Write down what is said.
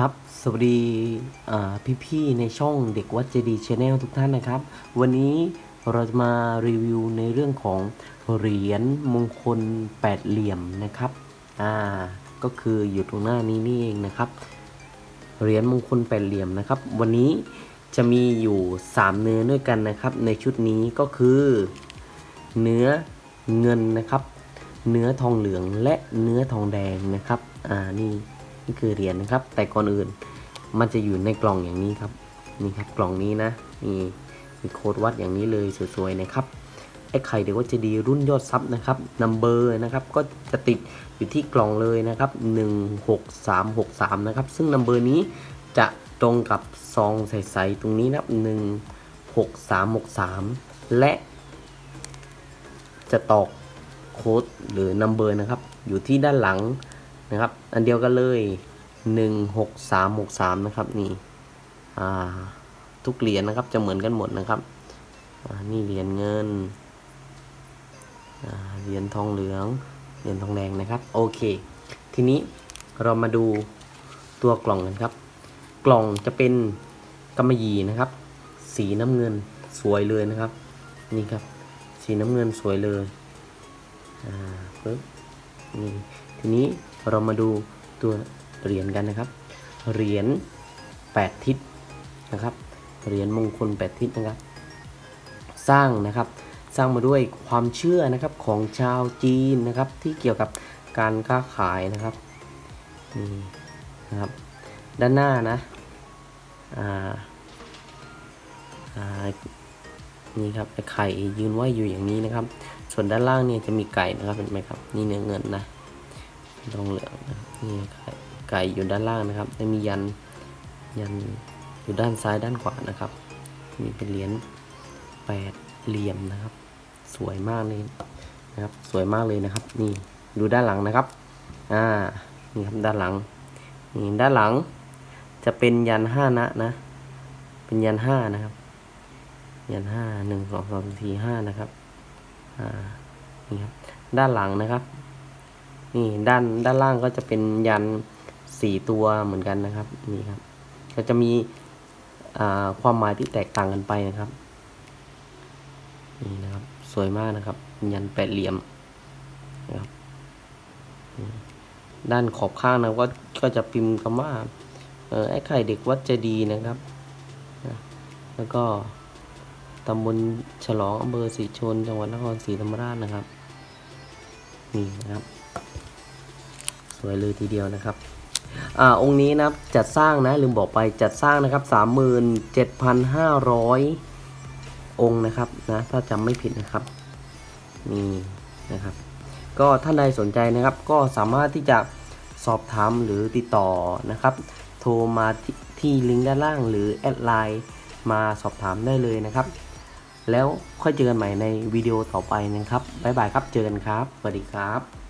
ครับ สวัสดีอ่พี่ๆในช่องเด็กวัดเจดีชาแนลทุกท่านนะครับ วันนี้เราจะมารีวิวในเรื่องของเหรียญมงคลแปดเหลี่ยมนะครับอ่าก็คืออยู่ตรงหน้านี้นี่เองนะครับ เหรียญมงคลแปดเหลี่ยมนะครับ วันนี้จะมีอยู่ 3 เนื้อด้วยกันนะครับ ในชุดนี้ก็คือ เนื้อเงินนะครับ เนื้อทองเหลืองและเนื้อทองแดงนะครับอ่านี่ นี่คือเหรียญนะครับ แต่ก่อนอื่นมันจะอยู่ในกล่องอย่างนี้ครับ นี่ครับกล่องนี้นะนี่มีโค้ดวัดอย่างนี้เลยสวยๆนะครับไอ้ไข่เดี๋ยวว่าจะดีรุ่นยอดซับนะครับนัมเบอร์นะครับก็จะติดอยู่ที่กล่องเลยนะครับ 16363 นะครับ ซึ่งนัมเบอร์นี้จะตรงกับซองใสๆตรงนี้นะครับ16363 และ จะตอกโค้ดหรือนัมเบอร์นะครับ อยู่ที่ด้านหลัง นะครับ อันเดียวกันเลย 16363 นะครับนี่ทุกเหรียญนะครับจะเหมือนกันหมดนะครับนี่เหรียญเงินเหรียญทองเหลืองเหรียญทองแดงนะครับโอเค ทีนี้เรามาดูตัวกล่องกันครับ กล่องจะเป็นกำมะหยี่นะครับ สีน้ำเงินสวยเลยนะครับ นี่ครับ สีน้ำเงินสวยเลยอ่าปึ๊บนี่ทีนี้ เรามาดูตัวเหรียญกันนะครับ เหรียญ8ทิศนะครับ เหรียญมงคล8ทิศนะครับ สร้างนะครับ สร้างมาด้วยความเชื่อนะครับของชาวจีนนะครับที่เกี่ยวกับการค้าขายนะครับนี่นะครับ ด้านหน้านะอ่าอ่านี่ครับไอไข่ยืนไหวอยู่อย่างนี้นะครับ ส่วนด้านล่างเนี่ยจะมีไก่นะครับเห็นไหมครับ นี่เนื้อเงินนะ ทองเหลืองนะครับนี่ไก่อยู่ด้านล่างนะครับแล้มียันยันอยู่ด้านซ้ายด้านขวานะครับนี่เป็นเหรียญแปดเหลี่ยมนะครับ สวยมากเลยนะครับ สวยมากเลยนะครับ นี่ดูด้านหลังนะครับ อ่า นี่ครับด้านหลัง นี่ด้านหลัง จะเป็นยันห้านะนะ เป็นยันห้านะครับ ยันห้าหนึ่งสองสามสี่ห้านะครับ อ่า นี่ครับ ด้านหลังนะครับ นี่ด้านด้านล่างก็จะเป็นยันสี่ตัวเหมือนกันนะครับนี่ครับ ก็จะมีความหมายที่แตกต่างกันไปนะครับนี่นะครับ สวยมากนะครับ ยันแปดเหลี่ยมนะครับด้านขอบข้างนะก็ก็จะพิมพ์คำว่าไอ้ไข่เด็กวัดเจดีย์นะครับนะแล้วก็ตำบลฉลองอำเภอศรีชน จังหวัดนครศรีธรรมราชนะครับ นี่นะครับ วยเลยทีเดียวนะครับอ่าองค์นี้นะครับจัดสร้างนะลืมบอกไปจัดสร้างนะครับสามหมื่นเจ็ดพันห้าร้อยองค์นะครับนะถ้าจำไม่ผิดนะครับนี่นะครับ ก็ท่านใดสนใจนะครับก็สามารถที่จะสอบถามหรือติดต่อนะครับ โทรมาทที่ลิงก์ด้านล่างหรือแอดไลน์มาสอบถามได้เลยนะครับ แล้วค่อยเจอกันใหม่ในวิดีโอต่อไปนะครับบ๊ายบายครับเจอกันครับสวัสดีครับ